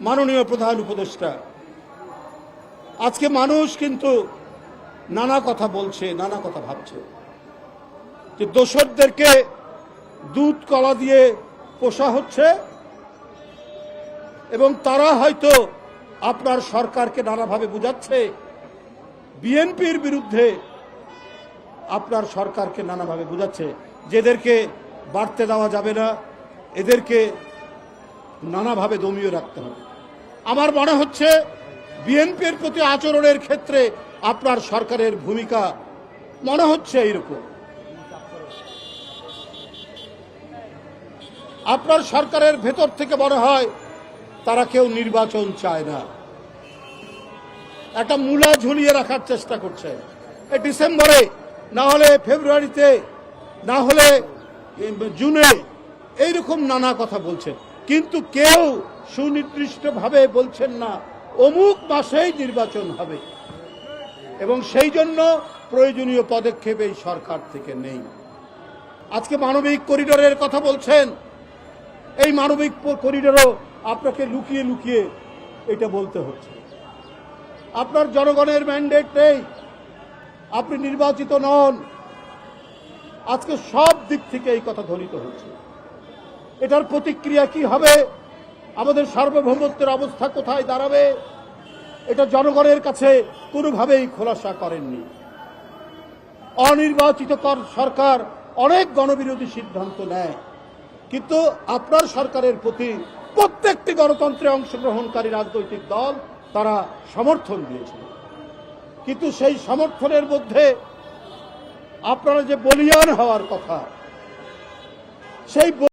মাননীয় প্রধান উপদেষ্টা, আজকে মানুষ কিন্তু নানা কথা বলছে, নানা কথা ভাবছে। যে দোসরদেরকে দুধ, কলা দিয়ে পোষা হচ্ছে এবং তারা হয়তো আপনার সরকারকে নানাভাবে বুঝাচ্ছে। বিএনপির বিরুদ্ধে আপনার সরকারকে নানাভাবে বুঝাচ্ছে। যেদেরকে বাড়তে দেওয়া যাবে না, এদেরকে নানাভাবে দমিয়ে রাখতে হবে। আমার মনে হচ্ছে বিএনপির প্রতি আচরণের ক্ষেত্রে আপনার সরকারের ভূমিকা মনে হচ্ছে এইরকম। আপনার সরকারের ভেতর থেকে মনে হয় তারা কেউ নির্বাচন চায় না। একটা মূলা ঝুলিয়ে রাখার চেষ্টা করছে। এই ডিসেম্বরে না হলে ফেব্রুয়ারিতে, না হলে জুনে এইরকম নানা কথা বলছেন। কিন্তু কেউ সুনির্দিষ্টভাবে বলছেন না, অমুক মাসেই নির্বাচন হবে। এবং সেই জন্য প্রয়োজনীয় পদক্ষেপ এই সরকার থেকে নেই। আজকে মানবিক করিডোরের কথা বলছেন। এই মানবিক করিডোরও আপনাকে লুকিয়ে লুকিয়ে এটা বলতে হচ্ছে। আপনার জনগণের ম্যান্ডেট নেই। আপনি নির্বাচিত নন। আজকে সব দিক থেকে এই কথা ধ্বনিত হচ্ছে। এটার প্রতিক্রিয়া কি হবে? আমাদের সার্বভৌমত্বের অবস্থা কোথায় দাঁড়াবে? এটা জনগণের কাছে কোনোভাবেই খোলাসা করেননি। অনির্বাচিত কর- সরকার অনেক গণবিরোধী সিদ্ধান্ত নেয়। কিন্তু আপনার সরকারের প্রতি প্রত্যেকটি গণতন্ত্রে অংশগ্রহণকারী রাজনৈতিক দল তারা সমর্থন দিয়েছে। কিন্তু সেই সমর্থনের মধ্যে আপনারা যে বলিয়ান হওয়ার কথা, সেই